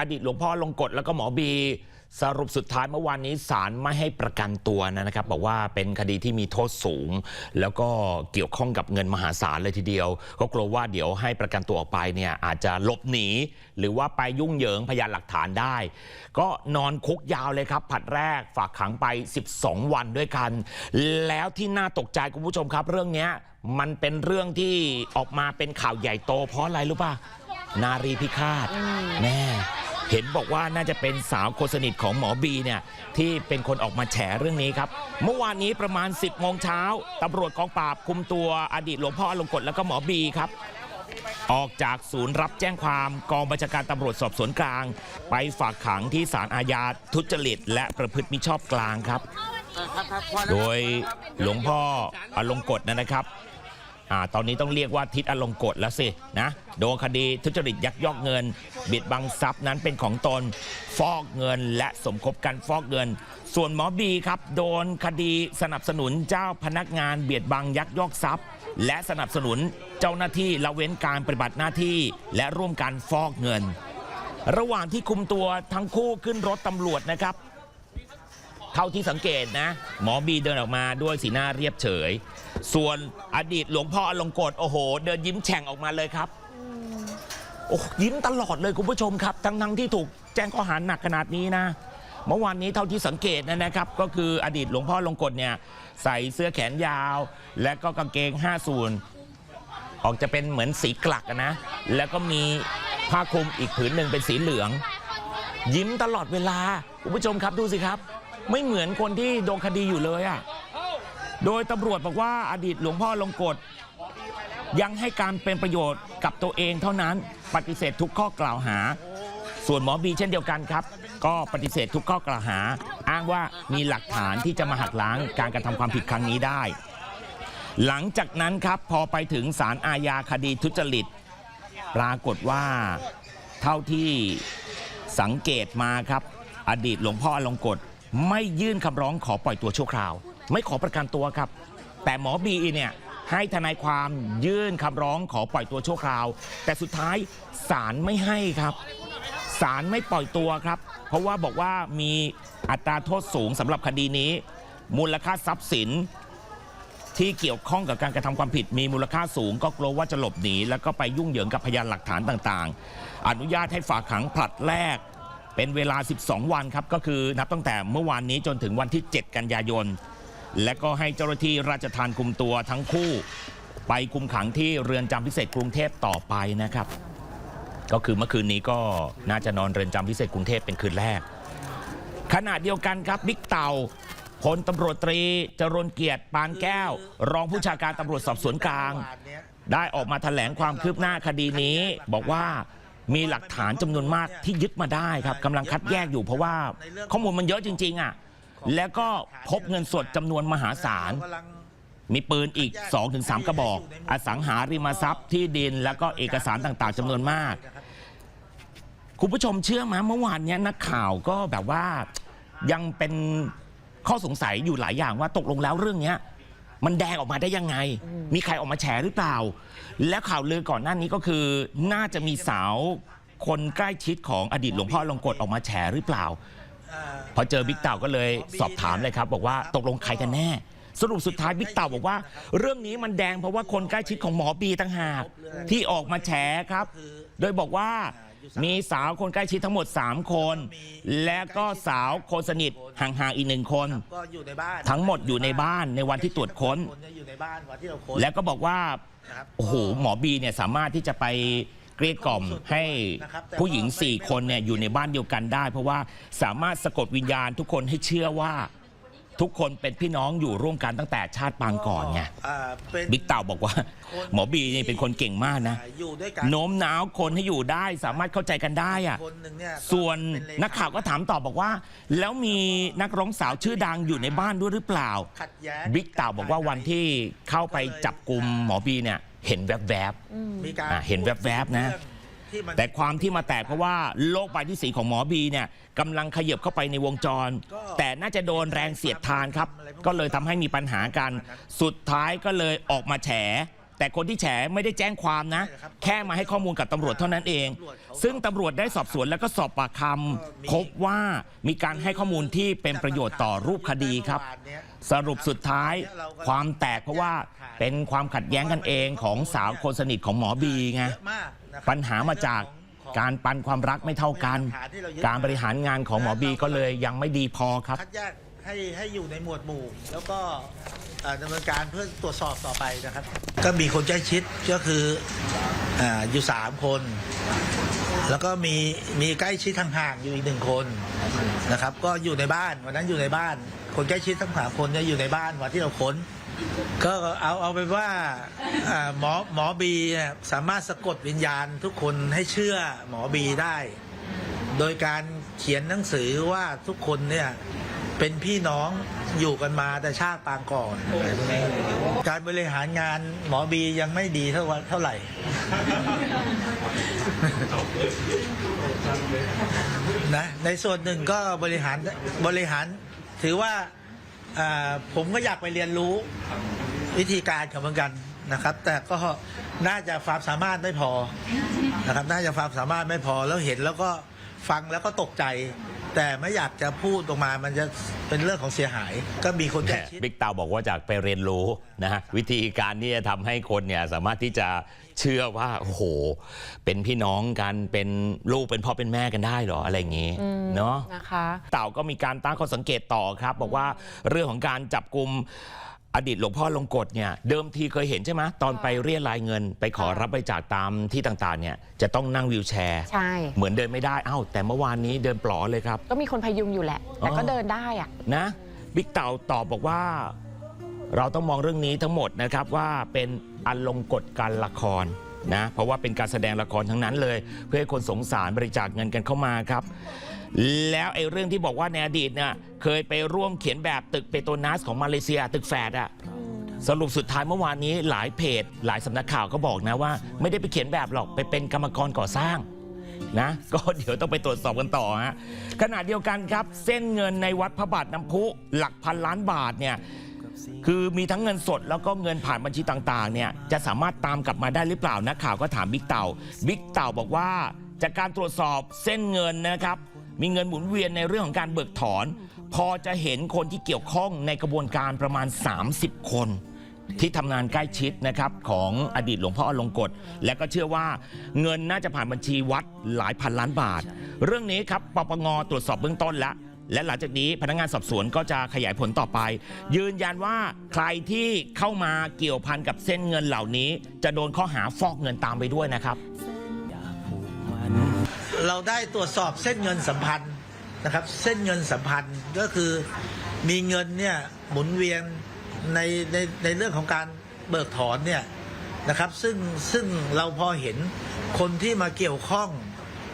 อดีตหลวงพ่อลงกฎแล้วก็หมอบี สรุปสุดท้ายเมื่อวานนี้ศาลไม่ให้ประกันตัวนะครับ บอกว่าเป็นคดีที่มีโทษสูง แล้วก็เกี่ยวข้องกับเงินมหาศาลเลยทีเดียว ก็กลัวว่าเดี๋ยวให้ประกันตัวออกไปเนี่ยอาจจะหลบหนี หรือว่าไปยุ่งเหยิงพยานหลักฐานได้ ก็นอนคุกยาวเลยครับผัดแรกฝากขังไป 12 วันด้วยกัน แล้วที่น่าตกใจคุณผู้ชมครับ เรื่องเนี้ยมันเป็นเรื่องที่ออกมาเป็นข่าวใหญ่โตเพราะอะไรรู้ป่ะนารีพิฆาตแม่ เห็นบอกว่าน่าจะเป็นสาวคนสนิทของหมอบีเนี่ยที่เป็นคนออกมาแฉเรื่องนี้ครับ เมื่อวานนี้ประมาณ 10โมงเช้าตำรวจกองปราบคุมตัวอดีตหลวงพ่ออลงกฎแล้วก็หมอบีครับออกจากศูนย์รับแจ้งความกองบัญชาการตำรวจสอบสวนกลาง ไปฝากขังที่ศาลอาญาทุจริต และประพฤติมิชอบกลางครับ โดยหลวงพ่ออลงกฎนะครับ อ่าตอนนี้ต้องเรียกว่าทิศอลงกฎแล้วสินะโดนคดีทุจริตยักยอกเงิน บิดบังทรัพย์นั้นเป็นของตนฟอกเงินและสมคบกันฟอกเงิน ส่วนหมอบีครับ โดนคดีสนับสนุนเจ้าพนักงานเบียดบังยักยอกทรัพย์ และสนับสนุนเจ้าหน้าที่ละเว้นการปฏิบัติหน้าที่และร่วมกันฟอกเงิน ระหว่างที่คุมตัวทั้งคู่ขึ้นรถตำรวจนะครับ เท่าที่สังเกตนะ หมอบีเดินออกมาด้วยสีหน้าเรียบเฉย ส่วนอดีตหลวงพ่ออลงกฎโอ้โห เดินยิ้มแฉ่งออกมาเลยครับโอ้ยิ้มตลอดเลยคุณผู้ชมครับ ทั้งทั้งที่ถูกแจ้งข้อหาหนักขนาดนี้นะ เมื่อวานนี้เท่าที่สังเกตนะนะครับ ก็คืออดีตหลวงพ่อลงกฎเนี่ยใส่เสื้อแขนยาว และก็กางเกง5ส่วนออกจะเป็นเหมือนสีกลักนะ แล้วก็มีผ้าคลุมอีกผืนหนึ่งเป็นสีเหลือง ยิ้มตลอดเวลาคุณผู้ชมครับดูสิครับ ไม่เหมือนคนที่โดนคดีอยู่เลยอะ่ะ โดยตำรวจบอกว่าอดีตหลวงพ่อลงกฎยังให้การเป็นประโยชน์กับตัวเองเท่านั้นปฏิเสธทุกข้อกล่าวหา ส่วนหมอบีเช่นเดียวกันครับ ก็ปฏิเสธทุกข้อกล่าวหา อ้างว่ามีหลักฐานที่จะมาหักล้างการกระทำความผิดครั้งนี้ได้ หลังจากนั้นครับพอไปถึงศาลอาญาคดีทุจริต ปรากฏว่าเท่าที่สังเกตมาครับ อดีตหลวงพ่ออลงกฎ ไม่ยื่นคำร้องขอปล่อยตัวชั่วคราว ไม่ขอประกันตัวครับ แต่หมอบีเนี่ยให้ทนายความยื่นคำร้องขอปล่อยตัวชั่วคราว แต่สุดท้ายศาลไม่ให้ครับศาลไม่ปล่อยตัวครับ เพราะว่าบอกว่ามีอัตราโทษสูงสำหรับคดีนี้ มูลค่าทรัพย์สินที่เกี่ยวข้องกับการกระทำความผิดมีมูลค่าสูง ก็กลัวว่าจะหลบหนี แล้วก็ไปยุ่งเหยิงกับพยานหลักฐานต่างๆ อนุญาตให้ฝากขังผลัดแรก เป็นเวลา 12 วันครับ ก็คือนับตั้งแต่เมื่อวานนี้จนถึงวันที่ 7 กันยายน และก็ให้เจ้าหน้าที่ราชทานคุมตัวทั้งคู่ ไปคุมขังที่เรือนจำพิเศษกรุงเทพต่อไปนะครับ ก็คือเมื่อคืนนี้ก็น่าจะนอนเรือนจำพิเศษกรุงเทพเป็นคืนแรก ขณะเดียวกันครับบิ๊กเต่าพลตำรวจตรีจรนเกียรติปานแก้ว รองผู้ชาการตำรวจสอบสวนกลาง ได้ออกมาแถลงความคืบหน้าคดีนี้ บอกว่า มีหลักฐานจำนวนมากที่ยึดมาได้ครับกำลังคัดแยกอยู่เพราะว่าข้อมูลมันเยอะจริง ๆอะแล้วก็พบเงินสดจำนวนมหาศาล มีปืนอีก 2-3 กระบอก อสังหาริมทรัพย์ที่ดิน แล้วก็เอกสารต่างๆจำนวนมาก คุณผู้ชมเชื่อไหมเมื่อวานเนี้ยนักข่าวก็แบบว่ายังเป็นข้อสงสัยอยู่หลายอย่างว่าตกลงแล้วเรื่องเนี้ย มันแดงออกมาได้ยังไง มีใครออกมาแฉหรือเปล่า แล้วข่าวลือก่อนหน้านี้ก็คือ น่าจะมีสาวคนใกล้ชิดของอดีตหลวงพ่อลงกฎออกมาแฉหรือเปล่า พอเจอบิ๊กเต่าก็เลยสอบถามเลยครับ บอกว่าตกลงใครกันแน่ สรุปสุดท้ายบิ๊กเต่าบอกว่า เรื่องนี้มันแดงเพราะว่าคนใกล้ชิดของหมอบีต่างหากที่ออกมาแฉครับ โดยบอกว่า มีสาวคนใกล้ชิดทั้งหมด 3 คน และก็สาวคนสนิทห่างๆอีกหนึ่งคน ก็อยู่ในบ้านทั้งหมดอยู่ในบ้านในวันที่ตรวจค้นคนเนี่ยอยู่ในบ้านวันที่เราค้น แล้วก็บอกว่านะครับโอ้โหหมอบีเนี่ยสามารถที่จะไปเกลี้ยกล่อมให้ผู้หญิง 4 คนเนี่ยอยู่ในบ้านเดียวกันได้ เพราะว่าสามารถสะกดวิญญาณทุกคนให้เชื่อว่า ทุกคนเป็นพี่น้องอยู่ร่วมกันตั้งแต่ชาติปางก่อนไงอ่าเป็นบิ๊กเต่าบอกว่า หมอบีนี่เป็นคนเก่งมากนะอ่าอยู่ด้วยกันโน้มน้าวคนให้อยู่ได้สามารถเข้าใจกันได้อะคนหนึ่งเนี่ยส่วนเป็เลขนักข่าวก็ถามต่อบอกว่า แล้วมีนักร้องสาวชื่อดังอยู่ในบ้านด้วยหรือเปล่าขัดแย้งบิ๊กเต่าบอกว่าวันที่เข้าไปจับกลุ่มหมอบีเนี่ยเห็นแวบมีการอ่าเห็นแวบๆนะที่มันๆ แต่ความที่มาแตกเพราะว่าโรคใบที่สีของหมอบีเนี่ยกำลังขยับเข้าไปในวงจร แต่น่าจะโดนแรงเสียดทานครับ ก็เลยทำให้มีปัญหากัน สุดท้ายก็เลยออกมาแฉแต่คนที่แฉไม่ได้แจ้งความนะใช่ครับแค่มาให้ข้อมูลกับตำรวจเท่านั้นเองตำรวจเขาซึ่งตำรวจได้สอบสวนแล้วก็สอบปากคำพบว่ามีการให้ข้อมูลที่เป็นประโยชน์ต่อรูปคดีครับ สรุปสุดท้ายความแตกเพราะว่าเป็นความขัดแย้งกันเองของสาวคนสนิทของหมอบีไง เยอะมากนะครับปัญหามาจากการปันความรักไม่เท่ากัน การบริหารงานของหมอบีก็เลยยังไม่ดีพอครับ คัดแยกให้ให้อยู่ในหมวดหมู่ แล้วก็เอ่อดำเนินการเพื่อตรวจสอบต่อไปนะครับ ก็มีคนใกล้ชิดก็คืออ่าอยู่สามคน แล้วก็มีมีใกล้ชิดทางห่างอยู่อีกหนึ่งคนนะครับ ก็อยู่ในบ้านวันนั้นอยู่ในบ้าน คนใกล้ชิดทั้งสามคนเนี่ยอยู่ในบ้านวันที่เราค้น ก็เอาเอาเป็นว่าอ่าหมอหมอบีเนี่ยสามารถสะกดวิญญาณทุกคนให้เชื่อหมอบีได้ โดยการเขียนหนังสือว่าทุกคนเนี่ย เป็นพี่น้องอยู่กันมาแต่ชาติปางก่อน การบริหารงานหมอบียังไม่ดีเท่าเท่าไหร่ นะในส่วนหนึ่งก็บริหารบริหารถือว่าผมก็อยากไปเรียนรู้วิธีการของเหมือนกันนะครับ แต่ก็น่าจะความสามารถไม่พอนะครับ น่าจะความสามารถไม่พอแล้วเห็นแล้วก็ฟังแล้วก็ตกใจ แต่ไม่อยากจะพูดออกมามันจะเป็นเรื่องของเสียหาย ก็มีคนใกล้ชิด บิ๊กเตาบอกว่าจากไปเรียนรู้นะฮะวิธีการที่จะทำให้คนเนี่ยสามารถที่จะเชื่อว่าโอ้โห เป็นพี่น้องกันเป็นลูกเป็นพ่อเป็นแม่กันได้เหรออะไรอย่างงี้เนาะ นะคะ เต่าก็มีการตั้งข้อสังเกตต่อครับ บอกว่าเรื่องของการจับกลุ่ม อดีตหลวงพ่อลงกฎเนี่ยเดิมทีเคยเห็นใช่ไหมตอนไปเรียรายเงิน ไปขอรับบริจาคตามที่ต่างๆเนี่ยจะต้องนั่งวีลแชร์ ใช่ เหมือนเดินไม่ได้เอ้าแต่เมื่อวานนี้เดินปลอเลยครับ ก็มีคนพยุงอยู่แหละ แต่ก็อ๋อเดินได้อะนะบิ๊กเต่าตอบบอกว่า เราต้องมองเรื่องนี้ทั้งหมดนะครับว่าเป็นอันลงกฎการละคร นะเพราะว่าเป็นการแสดงละครทั้งนั้นเลย เพื่อให้คนสงสารบริจาคเงินกันเข้ามาครับ แล้วไอ้เรื่องที่บอกว่าในอดีตเนี่ยเคยไปร่วมเขียนแบบตึกเปโตนัสของมาเลเซียตึกแฝดอะสรุปสุดท้ายเมื่อวานนี้หลายเพจ หลายสำนักข่าวก็บอกนะว่า ไม่ได้ไปเขียนแบบหรอกไปเป็นกรรมกรก่อสร้าง นะ ก็เดี๋ยวต้องไปตรวจสอบกันต่อฮะขณะเดียวกันครับ เส้นเงินในวัดพระบาทน้ำพุหลักพันล้านบาทเนี่ยคือมีทั้งเงินสดแล้วก็เงินผ่านบัญชีต่างๆเนี่ยจะสามารถตามกลับมาได้หรือเปล่านักข่าวก็ถามบิ๊กเต่าบิ๊กเต่าบอกว่าจากการตรวจสอบเส้นเงินนะครับ มีเงินหมุนเวียนในเรื่องของการเบิกถอน พอจะเห็นคนที่เกี่ยวข้องในกระบวนการประมาณ 30 คน ที่ทำงานใกล้ชิดนะครับของอดีตหลวงพ่ออลงกฎและก็เชื่อว่าเงินน่าจะผ่านบัญชีวัดหลายพันล้านบาท เรื่องนี้ครับปปงตรวจสอบเบื้องต้นแล้ว และหลังจากนี้พนักงานสอบสวนก็จะขยายผลต่อไป ยืนยันว่าใครที่เข้ามาเกี่ยวพันกับเส้นเงินเหล่านี้ จะโดนข้อหาฟอกเงินตามไปด้วยนะครับ เราได้ตรวจสอบเส้นเงินสัมพันธ์นะครับ เส้นเงินสัมพันธ์ก็คือมีเงินเนี่ยหมุนเวียน ในในในเรื่องของการเบิกถอนเนี่ยนะครับ ซึ่งซึ่งเราพอเห็นคนที่มาเกี่ยวข้อง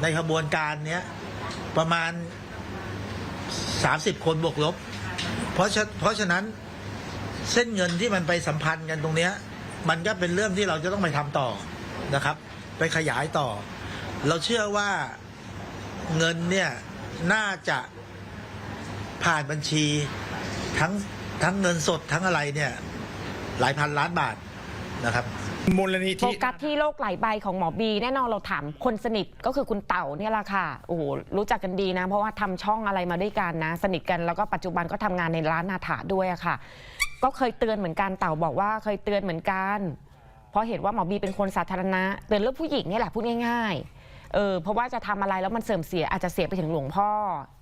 ในขบวนการเนี้ยประมาณ 30 คนบวกลบ เพราะฉะเพราะฉะนั้นเส้นเงินที่มันไปสัมพันธ์กันตรงเนี้ยมันก็เป็นเรื่องที่เราจะต้องไปทำต่อนะครับ ไปขยายต่อ เราเชื่อว่าเงินเนี่ยน่าจะผ่านบัญชีทั้ง ทั้งเงินสดทั้งอะไรเนี่ยหลายพันล้านบาทนะครับ มูลนิโฟธิกัสที่โรคไหลใบของหมอบี แน่นอนเราถามคนสนิทก็คือคุณเต่าเนี่ยแหละค่ะโอ้โหรู้จักกันดีนะ เพราะว่าทำช่องอะไรมาด้วยกันนะ สนิทกันแล้วก็ปัจจุบันก็ทำงานในร้านนาถาด้วยอะค่ะ ก็เคยเตือนเหมือนกันเต่าบอกว่าเคยเตือนเหมือนกัน เพราะเห็นว่าหมอบีเป็นคนสาธารณะ เตือนเรื่องผู้หญิงเนี่ยแหละพูดง่าย ๆ เออเพราะว่าจะทำอะไรแล้วมันเสื่อมเสียอาจจะเสียไปถึงหลวงพ่อ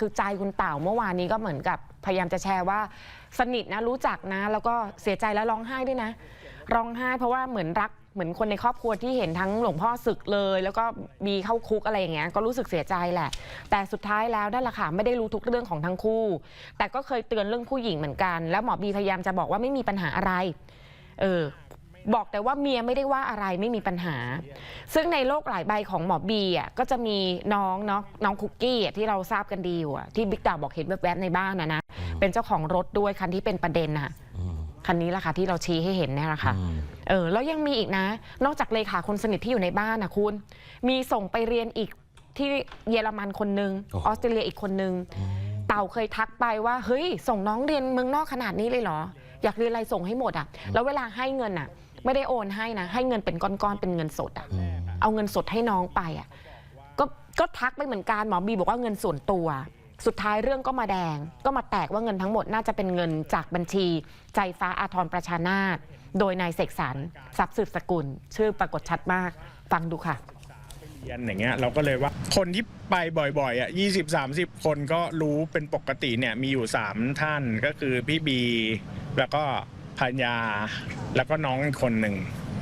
คือใจคุณเต่าเมื่อวานนี้ก็เหมือนกับพยายามจะแชร์ว่า สนิทนะรู้จักนะ แล้วก็เสียใจแล้วร้องไห้ด้วยนะ ร้องไห้เพราะว่าเหมือนรักเหมือนคนในครอบครัวที่เห็นทั้งหลวงพ่อศึกเลย แล้วก็มีเข้าคุกอะไรอย่างเงี้ยก็รู้สึกเสียใจแหละ แต่สุดท้ายแล้วนั่นแหละค่ะไม่ได้รู้ทุกเรื่องของทั้งคู่ แต่ก็เคยเตือนเรื่องผู้หญิงเหมือนกัน แล้วหมอบีพยายามจะบอกว่าไม่มีปัญหาอะไร เออ บอกแต่ว่าเมียไม่ได้ว่าอะไรไม่มีปัญหา ซึ่งในโลกหลายใบของหมอบีอะก็จะมีน้องเนาะน้องคุกกี้อะที่เราทราบกันดีอยู่อะที่บิ๊กดาวบอกเห็นแวบๆในบ้านนะนะเป็นเจ้าของรถด้วยคันที่เป็นประเด็นน่ะคันนี้แหละค่ะที่เราชี้ให้เห็นเนี่ยแหละค่ะอืมเออแล้วยังมีอีกนะ นอกจากเลขาคนสนิทที่อยู่ในบ้านนะคุณ มีส่งไปเรียนอีกที่เยอรมันคนหนึ่งโอ้โหออสเตรเลียอีกคนหนึ่งเต่าเคยทักไปว่าเฮ้ย ส่งน้องเรียนเมืองนอกขนาดนี้เลยเหรอ อยากเรียนอะไรส่งให้หมดอะ แล้วเวลาให้เงินอะ ไม่ได้โอนให้นะ ให้เงินเป็นก้อนๆ เป็นเงินสดอะเอาเงินสดให้น้องไปอะก็ก็ทักไปเหมือนกันหมอบีบอกว่าเงินส่วนตัว สุดท้ายเรื่องก็มาแดง ก็มาแตกว่าเงินทั้งหมดน่าจะเป็นเงินจากบัญชี ใจฟ้าอาทรประชานาตโดยนายเสกสรรทรัพย์สืบสกุล ชื่อปรากฏชัดมาก ฟังดูค่ะ เรียนอย่างเงี้ยเราก็เลยว่าคนที่ไปบ่อยๆอะยี่สิบสามสิบคนก็รู้เป็นปกติเนี่ยมีอยู่สามท่านก็คือพี่บี แล้วก็ พัญญาแล้วก็น้องอีกคนหนึ่ง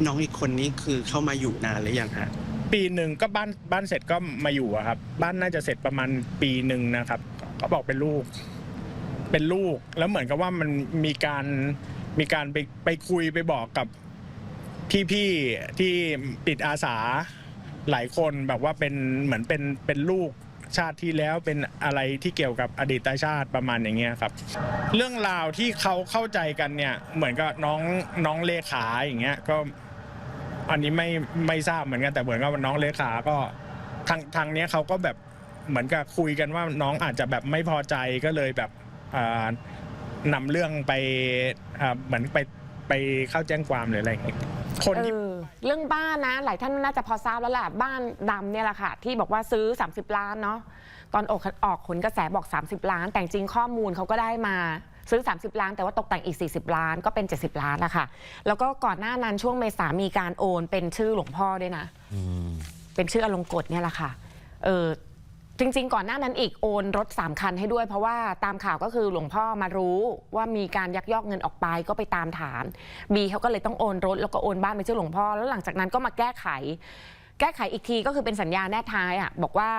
น้องอีกคนนี้คือเข้ามาอยู่นานหรือยังฮะ ปีหนึ่งก็บ้านบ้านเสร็จก็มาอยู่อะครับ บ้านน่าจะเสร็จประมาณปีหนึ่งนะครับ ก็บอกเป็นลูก เป็นลูก แล้วเหมือนกับว่ามันมีการมีการไปไปคุยไปบอกกับพี่ๆที่ติดอาสาหลายคนแบบว่าเป็นเหมือนเป็นเป็นลูก ชาติที่แล้วเป็นอะไรที่เกี่ยวกับอดีตชาติประมาณอย่างเงี้ยครับ เรื่องราวที่เขาเข้าใจกันเนี่ยเหมือนกับน้องน้องเลขาอย่างเงี้ยก็อันนี้ไม่ไม่ทราบเหมือนกันแต่เหมือนกับน้องเลขาก็ทางทางเนี้ยเขาก็แบบเหมือนกับคุยกันว่าน้องอาจจะแบบไม่พอใจก็เลยแบบอ่านำเรื่องไปเหมือนไปไปเข้าแจ้งความหรืออะไรอย่างเงี้ย คนเอที่อเรื่องบ้านนะ หลายท่านน่าจะพอทราบแล้วแหละบ้านดำเนี่ยแหละค่ะ ที่บอกว่าซื้อ 30 ล้านเนาะตอนออกออกขนกระแสบอก 30 ล้าน แต่จริงข้อมูลเขาก็ได้มาซื้อ 30 ล้าน แต่ว่าตกแต่งอีก 40 ล้านก็เป็น 70 ล้านละค่ะ แล้วก็ก่อนหน้านั้นช่วงเมษามีการโอนเป็นชื่อหลวงพ่อด้วยนะ เป็นชื่ออลงกฎเนี่ยแหละค่ะ เออ จริง ๆ ก่อนหน้านั้นอีกโอนรถ 3 คันให้ด้วย เพราะว่าตามข่าวก็คือหลวงพ่อมารู้ว่ามีการยักยอกเงินออกไปก็ไปตามถามบีเขาก็เลยต้องโอนรถแล้วก็โอนบ้านไปชื่อหลวงพ่อแล้วหลังจากนั้นก็มาแก้ไข แก้ไขอีกทีก็คือเป็นสัญญาแนบท้ายอะบอกว่า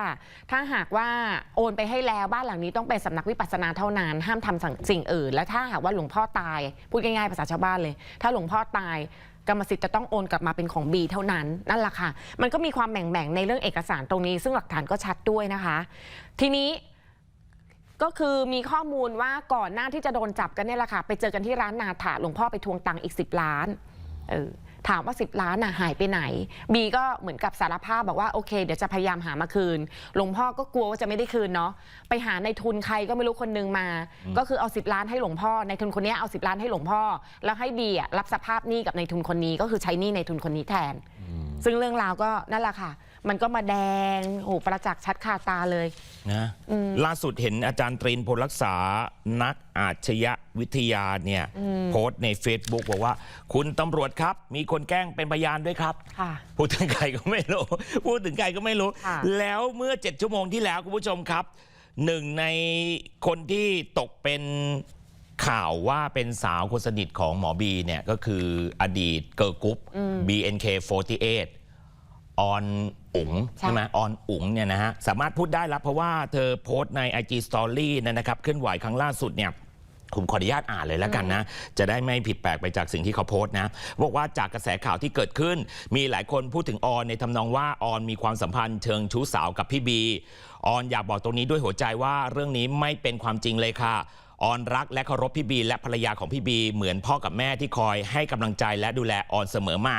ถ้าหากว่าโอนไปให้แล้วบ้านหลังนี้ต้องเป็นสำนักวิปัสสนาเท่านั้นห้ามทำสิ่งสิ่งอื่น และถ้าหากว่าหลวงพ่อตายพูดง่ายๆภาษาชาวบ้านเลย ถ้าหลวงพ่อตาย กรรมสิทธิ์จะต้องโอนกลับมาเป็นของบีเท่านั้นนั่นแหละค่ะ มันก็มีความแบ่งๆในเรื่องเอกสารตรงนี้ ซึ่งหลักฐานก็ชัดด้วยนะคะ ทีนี้ก็คือมีข้อมูลว่าก่อนหน้าที่จะโดนจับกันเนี่ยแหละค่ะ ไปเจอกันที่ร้านนาถาหลวงพ่อไปทวงตังค์อีก 10 ล้านเออ ถามว่า 10 ล้านน่ะหายไปไหน บีก็เหมือนกับสารภาพบอกว่าโอเค เดี๋ยวจะพยายามหามาคืน หลวงพ่อก็กลัวว่าจะไม่ได้คืนเนาะ ไปหาในทุนใครก็ไม่รู้คนนึงมา ก็คือเอา 10 ล้านให้หลวงพ่อ ในทุนคนเนี้ยเอา 10 ล้านให้หลวงพ่อ แล้วให้บีอะรับสภาพหนี้กับในทุนคนนี้ก็คือใช้หนี้ในทุนคนนี้แทน ซึ่งเรื่องราวก็นั่นแหละค่ะ มันก็มาแดงโอ้โหประจักษ์ชัดคาตาเลย นะล่าสุดเห็นอาจารย์ตรีนพลรักษานักอาชญาวิทยาเนี่ย โพสต์ใน Facebook บอกว่า คุณตำรวจครับ มีคนแกล้งเป็นพยานด้วยครับค่ะพูดถึงใครก็ไม่รู้ พูดถึงใครก็ไม่รู้ ค่ะ แล้วเมื่อ 7 ชั่วโมงที่แล้ว คุณผู้ชมครับหนึ่งในคนที่ตกเป็นข่าวว่าเป็นสาวคนสนิทของหมอบีเนี่ย ก็คืออดีตเกิร์ลกรุ๊ป BNK48 ออน อุ๋งใช่ใช่ไหมออนอุ๋งเนี่ยนะฮะสามารถพูดได้แล้วเพราะว่าเธอโพสต์ใน IG Story เนยนะครับเคลื่อนไหวครั้งล่าสุดเนี่ยผมขออนุญาตอ่านเลยแล้วกันนะ จะได้ไม่ผิดแปลกไปจากสิ่งที่เขาโพสต์นะบอกว่าจากกระแสข่าวที่เกิดขึ้น มีหลายคนพูดถึงออนในทำนองว่าออนมีความสัมพันธ์เชิงชู้สาวกับพี่บีออนอยากบอกตรงนี้ด้วยหัวใจว่าเรื่องนี้ไม่เป็นความจริงเลยค่ะ ออนรักและเคารพพี่บีและภรรยาของพี่บีเหมือนพ่อกับแม่ที่คอยให้กำลังใจและดูแลออนเสมอมา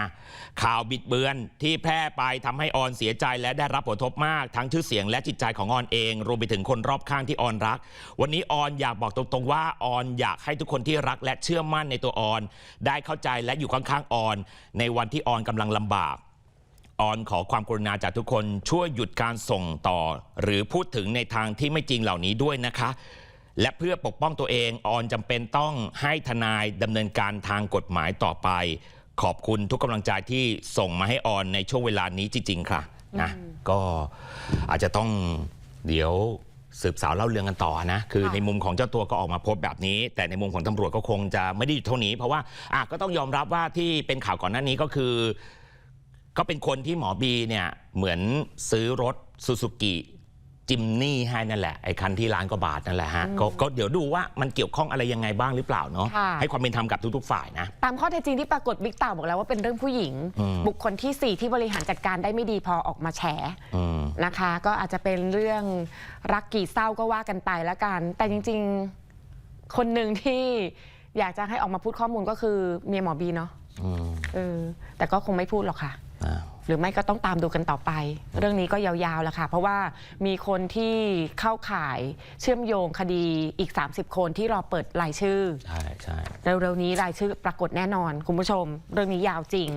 ข่าวบิดเบือนที่แพร่ไปทำให้ออนเสียใจและได้รับผลกระทบมาก ทั้งชื่อเสียงและจิตใจของออนเอง รวมไปถึงคนรอบข้างที่ออนรัก วันนี้ออนอยากบอกตรงๆว่าออนอยากให้ทุกคนที่รักและเชื่อมั่นในตัวออน ได้เข้าใจและอยู่ข้างๆออน ในวันที่ออนกำลังลำบากออนขอความกรุณาจากทุกคนช่วยหยุดการส่งต่อ หรือพูดถึงในทางที่ไม่จริงเหล่านี้ด้วยนะคะ และเพื่อปกป้องตัวเองออนจำเป็นต้องให้ทนายดำเนินการทางกฎหมายต่อไป ขอบคุณทุกกำลังใจที่ส่งมาให้ออนในช่วงเวลานี้จริง ๆ ค่ะนะก็อาจจะต้องเดี๋ยวสืบสาวเล่าเรื่องกันต่อนะคือค่ะในมุมของเจ้าตัวก็ออกมาโพสต์แบบนี้ แต่ในมุมของตำรวจก็คงจะไม่ได้หยุดเท่านี้ เพราะว่าอะก็ต้องยอมรับว่าที่เป็นข่าวก่อนหน้านี้ก็คือ ก็เป็นคนที่หมอบีเนี่ยเหมือนซื้อรถซูซูกิ จิมนี่ให้นั่นแหละไอ้คันที่ล้านกว่าบาทนั่นแหละฮะก็ก็เดี๋ยวดูว่ามันเกี่ยวข้องอะไรยังไงบ้างหรือเปล่าเนาะค่ะ ให้ความเป็นธรรมกับทุกๆฝ่ายนะ ตามข้อเท็จจริงที่ปรากฏบิ๊กเต่าบอกแล้วว่าเป็นเรื่องผู้หญิง อืม บุคคลที่ 4 ที่บริหารจัดการได้ไม่ดีพอออกมาแฉอืม นะคะ ก็อาจจะเป็นเรื่องรักกี่เศร้าก็ว่ากันไปแล้วกัน แต่จริง ๆ คนหนึ่งที่อยากจะให้ออกมาพูดข้อมูลก็คือเมียหมอบีเนาะอืมเออแต่ก็คงไม่พูดหรอกค่ะ อ่า หรือไม่ก็ต้องตามดูกันต่อไป เรื่องนี้ก็ยาวๆแล้วค่ะ เพราะว่ามีคนที่เข้าข่ายเชื่อมโยงคดีอีก 30 คนที่รอเปิดรายชื่อ ใช่ใช่ เร็วๆนี้รายชื่อปรากฏแน่นอน คุณผู้ชม เรื่องนี้ยาวจริง